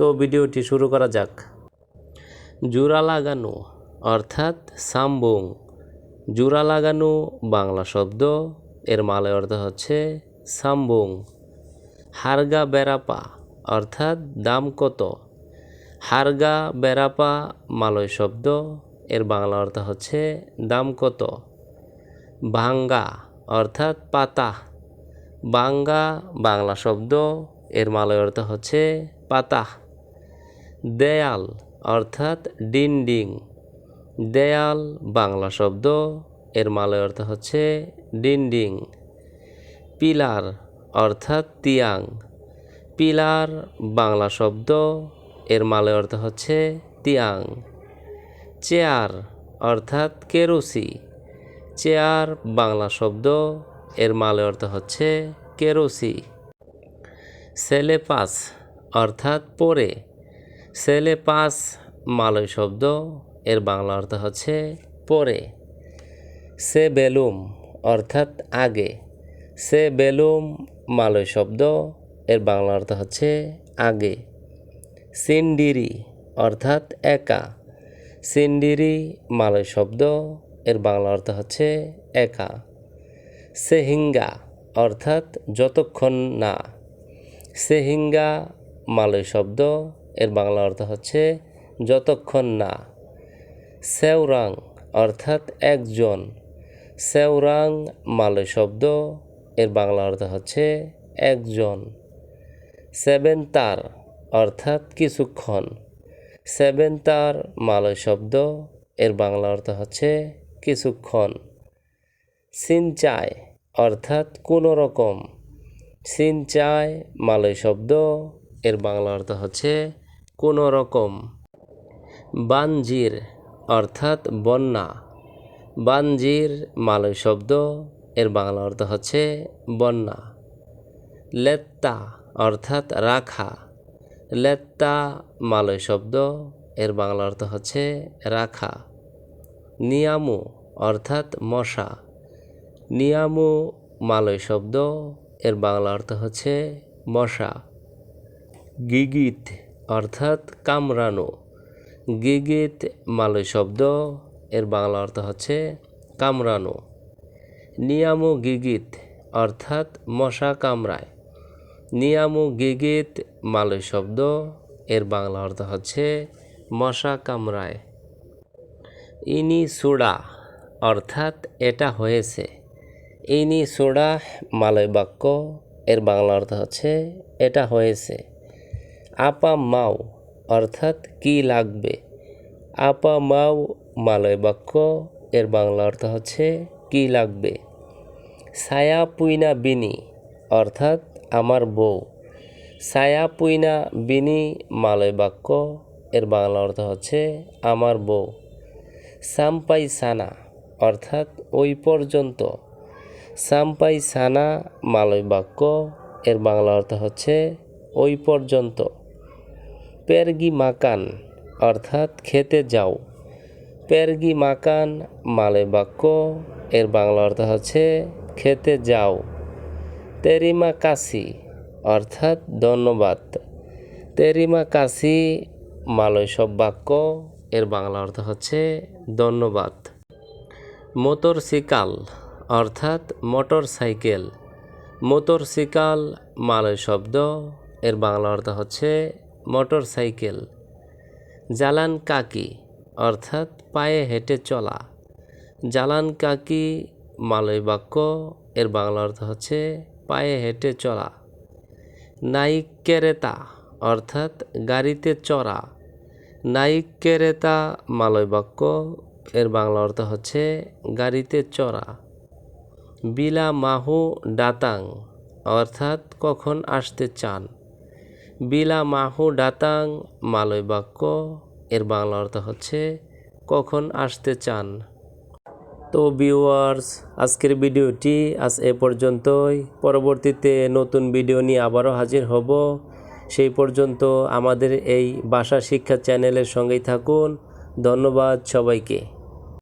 তো ভিডিওটি শুরু করা যাক। জোড়া লাগানো অর্থাৎ সাম্বুং। জোড়া লাগানো বাংলা শব্দ, এর মালয় অর্থ হচ্ছে সাম্বুং। হারগা বেড়াপা অর্থাৎ দাম কত হারগা বেড়াপা মালয় শব্দ, এর বাংলা অর্থ হচ্ছে দাম কত ভাঙ্গা অর্থাৎ পাতা। বাঙ্গা বাংলা শব্দ, এর মালয় অর্থ হচ্ছে পাতা। দেয়াল, অর্থাৎ ডিন্ডিং। দেয়াল, বাংলা শব্দ, এর মালয় অর্থ হচ্ছে ডিন্ডিং। পিলার, অর্থাৎ তিয়াং। পিলার, বাংলা শব্দ, এর মালয় অর্থ হচ্ছে তিয়াং। চেয়ার, অর্থাৎ কেরোসি। চেয়ার, বাংলা শব্দ, এর মালয় অর্থ হচ্ছে কেরোসি। সেলেপাস, অর্থাৎ পরে। সেলেপাস মালয় শব্দ, এর বাংলা অর্থ হচ্ছে পরে। সে বেলুম, অর্থাৎ আগে। সে বেলুম, মালয় শব্দ, এর বাংলা অর্থ হচ্ছে আগে। সিন্ডিরি, অর্থাৎ একা। সিন্ডিরি, মালয় শব্দ, এর বাংলা অর্থ হচ্ছে একা। সেহিঙ্গা, অর্থাৎ যতক্ষণ না। সেহিঙ্গা, মালয় শব্দ এর বাংলা অর্থ হচ্ছে যতক্ষণ না। সেওরাং অর্থাৎ একজন। সেওরাং মালয় শব্দ, এর বাংলা অর্থ হচ্ছে একজন। সেভেন তার অর্থাৎ কিছুক্ষণ। সেভেন তার মালয় শব্দ, এর বাংলা অর্থ হচ্ছে কিছুক্ষণ। সিনচায় অর্থাৎ কোনো রকম। সিনচায় মালয় শব্দ, এর বাংলা অর্থ হচ্ছে কোনো রকম বানজির অর্থাৎ বন্যা। বানজির মালয় শব্দ, এর বাংলা অর্থ হচ্ছে বন্যা। লেত্তা অর্থাৎ রাখা। লেত্তা মালয় শব্দ, এর বাংলা অর্থ হচ্ছে রাখা। নিয়ামু অর্থাৎ মশা। নিয়ামু মালয় শব্দ, এর বাংলা অর্থ হচ্ছে মশা। গিগিত অর্থাৎ কামড়ানো গিগিত মালয় শব্দ, এর বাংলা অর্থ হচ্ছে কামড়ানো নিয়ামু গিগিত অর্থাৎ মশা কামড়ায়। নিয়ামু গিগিত মালয় শব্দ, এর বাংলা অর্থ হচ্ছে মশা কামড়ায়। ইনি সুড়া অর্থাৎ এটা হয়েছে। ইনি সুড়া মালয় বাক্য, এর বাংলা অর্থ হচ্ছে এটা হয়েছে। আপা মাও অর্থাৎ কি লাগবে? আপা মাও মালয় বাক্য, এর বাংলা অর্থ হচ্ছে কি লাগবে? সায়া পুইনা বিনি অর্থাৎ আমার বউ। সায়া পুইনা বিনি মালয় বাক্য, এর বাংলা অর্থ হচ্ছে আমার বউ। সাম্পাই সানা অর্থাৎ ওই পর্যন্ত। সাম্পাই সানা মালয় বাক্য, এর বাংলা অর্থ হচ্ছে ওই পর্যন্ত। পেরগি মাকান, অর্থাৎ খেতে যাও। পেরগি মাকান মালয় বাক্য, এর বাংলা অর্থ হচ্ছে খেতে যাও। তেরিমা কাশি অর্থাৎ ধন্যবাদ। তেরিমা কাশি মালয় সব বাক্য, এর বাংলা অর্থ হচ্ছে ধন্যবাদ। মোটর সিকাল অর্থাৎ মোটর সাইকেল মোটর সিকাল মালয় শব্দ, এর বাংলা অর্থ হচ্ছে মোটর সাইকেল জালান কাকি, অর্থাৎ পায়ে হেঁটে চলা। জালান কাকি মালয় বাক্য, এর বাংলা অর্থ হচ্ছে পায়ে হেঁটে চলা। নাইক কেরেতা অর্থাৎ গাড়িতে চড়া। নাইক কেরেতা মালয় বাক্য, এর বাংলা অর্থ হচ্ছে গাড়িতে চড়া। বিলা মাহু ডাতাং, অর্থাৎ কখন আসতে চান। বিলা মাহু ডাতাং মালয় বাক্য, এর বাংলা অর্থ হচ্ছে, কখন আসতে চান। তো ভিউয়ার্স আজকের ভিডিওটি আজ এ পর্যন্তই। পরবর্তীতে নতুন ভিডিও নিয়ে আবারও হাজির হব। সেই পর্যন্ত আমাদের এই ভাষা শিক্ষা চ্যানেলের সঙ্গেই থাকুন। ধন্যবাদ সবাইকে।